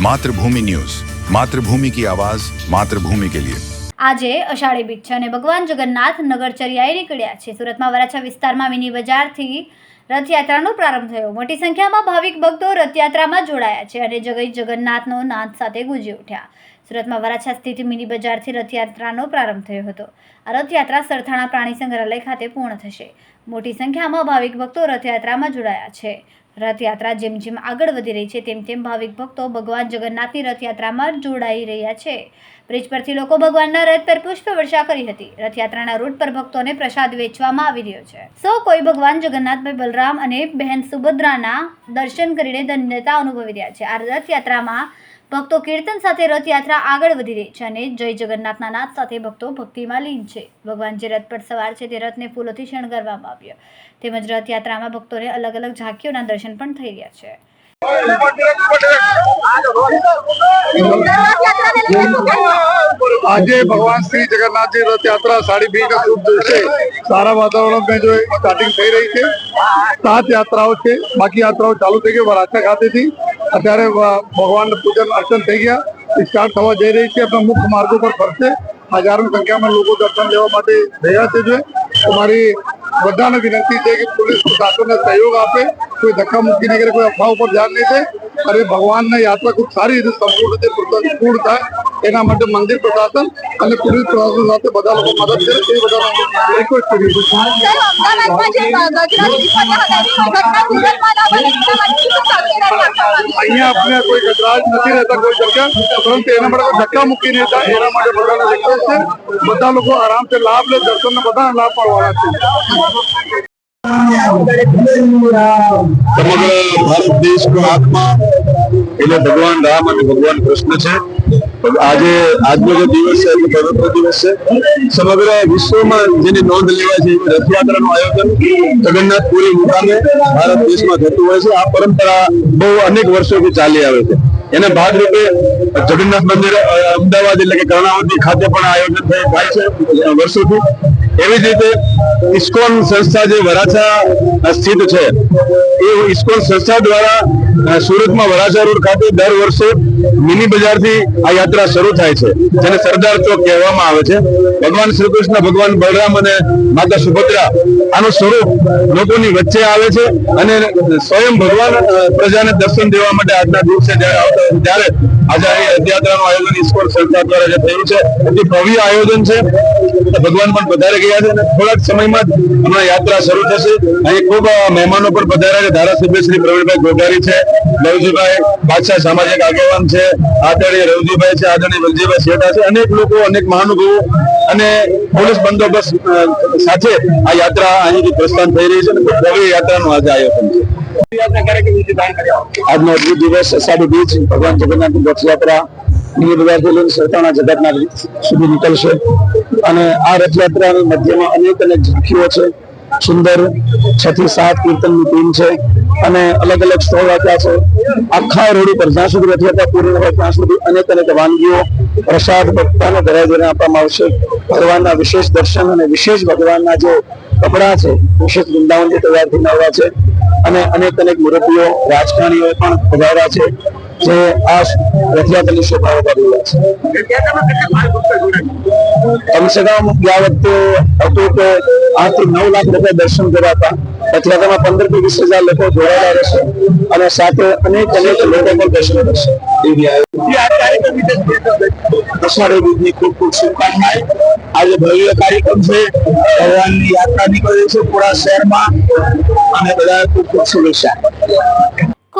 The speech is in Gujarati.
માતૃભૂમિ ન્યૂઝ. માતૃભૂમિ કી આવાજ, માતૃભૂમિ કે લિયે. આજે અષાઢી બીજ છે અને ભગવાન જગન્નાથ નગરચર્યાએ નીકળ્યા છે. સુરતમાં વરાછા વિસ્તારમાં મિની બજારથી રથયાત્રાનો પ્રારંભ થયો. મોટી સંખ્યામાં ભાવિક ભક્તો રથયાત્રામાં જોડાયા છે અને જગઈ જગન્નાથનો નાદ સાથે ગુંજી ઉઠ્યા. સુરતમાં વરાછા સ્થિત મિની બજારથી રથયાત્રાનો પ્રારંભ થયો હતો. આ રથયાત્રા સરથાણા પ્રાણી સંગ્રહાલય ખાતે પૂર્ણ થશે. મોટી સંખ્યામાં ભાવિક ભક્તો રથયાત્રામાં જોડાયા છે. રથયાત્રા જેમ જેમ આગળ વધી રહી છે, તેમ તેમ ભાવિક ભક્તો ભગવાન જગન્નાથની રથયાત્રામાં જોડાઈ રહ્યા છે. બ્રિજ પરથી લોકો ભગવાનના રથ પર પુષ્પ વર્ષા કરી હતી. રથયાત્રાના રૂટ પર ભક્તોને પ્રસાદ વેચવામાં આવી રહ્યો છે. સૌ કોઈ ભગવાન જગન્નાથભાઈ બલરામ અને બહેન સુભદ્રાના દર્શન કરીને ધન્યતા અનુભવી રહ્યા છે. આ રથયાત્રામાં ભક્તો કીર્તન સાથે રથયાત્રા આગળ વધી રહી છે અને જય જગન્નાથના નાદ સાથે ભક્તો ભક્તિમાં લીન છે. ભગવાન જે રથ પર સવાર છે તે રથને ફૂલોથી શણગારવામાં આવ્યો. તેમજ રથયાત્રામાં ભક્તોને અલગ અલગ ઝાંખીઓના દર્શન પણ થઈ રહ્યા છે. આજે ભગવાન શ્રી જગન્નાથજી રથયાત્રા સાડી બી ના શુભ દિવસે સારા વાતાવરણમાં જો સ્ટાર્ટિંગ થઈ રહી છે. સાત યાત્રાઓ છે. બાકી યાત્રાઓ ચાલુ થઈ ગઈ વરાછા ખાતેથી. અત્યારે ભગવાન પૂજન અર્ચન થઈ ગયા. સ્ટાર્ટ થવા જઈ રહી છે. આપણા મુખ્ય માર્ગો પર ફરશે. હજારો સંખ્યામાં લોકો દર્શન લેવા માટે રહ્યા છે જો. અમારી બધાને વિનંતી છે કે પોલીસ પ્રશાસનને સહયોગ આપે. કોઈ ધક્કા મૂકી નહીં કરે, કોઈ અફવા ઉપર ધ્યાન નહીં દે. અને ભગવાનની યાત્રા ખૂબ સારી રીતે સંપૂર્ણ રીતે પૂર્ણ થાય. એના માટે મંદિર પ્રશાસન અને પોલીસ પ્રશાસન સાથે બધા લોકો મદદ કરે તે બધા રિક્વેસ્ટ કરી? અહીંયા આપણે કોઈ ગજરાજ નથી રહેતા કોઈ જગ્યા. પરંતુ એના માટે ધક્કા મૂકી થાય. એના માટે બધાને રિક્વેસ્ટ છે. બધા લોકો આરામથી લાભ લે દર્શનને બધાને લાભ મળવાના છે. સમગ્ર ભારત દેશનો આત્મા એટલે ભગવાન રામ અને ભગવાન કૃષ્ણ છે. આજે, આજનો જે દિવસ છે એ પવિત્ર દિવસ છે. સમગ્ર વિશ્વમાં જેની નોંધ લેવાય છે એવી રથયાત્રાનું આયોજન જગન્નાથપુરી મુકામે ભારત દેશમાં થતું હોય છે. આ પરંપરા બહુ અનેક વર્ષોથી ચાલી આવે છે. એના ભાગરૂપે જગન્નાથ મંદિર અમદાવાદ એટલે કે કર્ણાવતી ખાતે પણ આયોજન થયું છે, વર્ષોથી. એવી જ રીતે ઇસ્કોન સંસ્થા જે વરાછા સ્થિત છે, એ ઇસ્કોન સંસ્થા દ્વારા સુરતમાં વરાછા રોડ ખાતે દર વર્ષે મિની બજારથી આ યાત્રા શરૂ થાય છે, જેને સરદાર ચોક કહેવામાં આવે છે. ભગવાન શ્રી કૃષ્ણ, ભગવાન બલરામ અને માતા સુભદ્રા આનું સ્વરૂપ લોકોની વચ્ચે આવે છે અને સ્વયં ભગવાન પ્રજાને દર્શન દેવા માટે આજના દિવસે જ્યારે આવતા ત્યારે આજે અહીં રથયાત્રાનું આયોજન ઇસ્કોન સંસ્થા દ્વારા જે થયું છે એ ભવ્ય આયોજન છે. ભગવાન પણ પધારે ગયા છે અને થોડાક સમયમાં જ હમણાં યાત્રા શરૂ થશે. અહીં ખૂબ મહેમાનો પણ પધાર્યા છે. ધારાસભ્ય શ્રી પ્રવીણભાઈ ગોગારી છે રવજીભાઈ બાદશાહ સામાજિક આગેવાન છે આદરણીય રવજીભાઈ છે આદરણીય વલજીભાઈ શેઠા છે અનેક લોકો અનેક મહાનુભવો અને પોલીસ બંદોબસ્ત સાથે આ યાત્રા અહીંથી પ્રસ્થાન થઈ રહી છે અને ખૂબ ભવ્ય યાત્રાનું આજે આયોજન છે. આજનો અદભુત દિવસ અષાઢી બીજ ભગવાન જગન્નાથની રથયાત્રા વાનગીઓ, પ્રસાદ, ભક્તોને ધરાવીને આપવામાં આવશે. ભગવાનના વિશેષ દર્શન અને વિશેષ ભગવાનના જે કપડા છે, વિશેષ વૃંદાવનથી તૈયાર થઈને આવ્યા છે. અને અનેક અનેક મુરબીઓ રાજકારણીઓ પણ પધાર્યા છે. જે આ રથયાત્રાની શોભા કરી રહ્યા છે. કમસે કમ ગયા વખતે હતું કે આઠ નવ લાખ રૂપિયા દર્શન કરાતા રથયાત્રામાં પંદરથી વીસ હજાર લોકો જોડાયેલા રહેશે અને સાથે અનેક અનેક લોકો પણ દર્શન કરશે. અષાઢી બીજની ખૂબ ખૂબ શુભકામનાએ આજે ભવ્ય કાર્યક્રમ છે. ભગવાનની યાત્રા નીકળે છે પૂરા શહેરમાં. અને બધા ખૂબ ખૂબ શુભેચ્છા.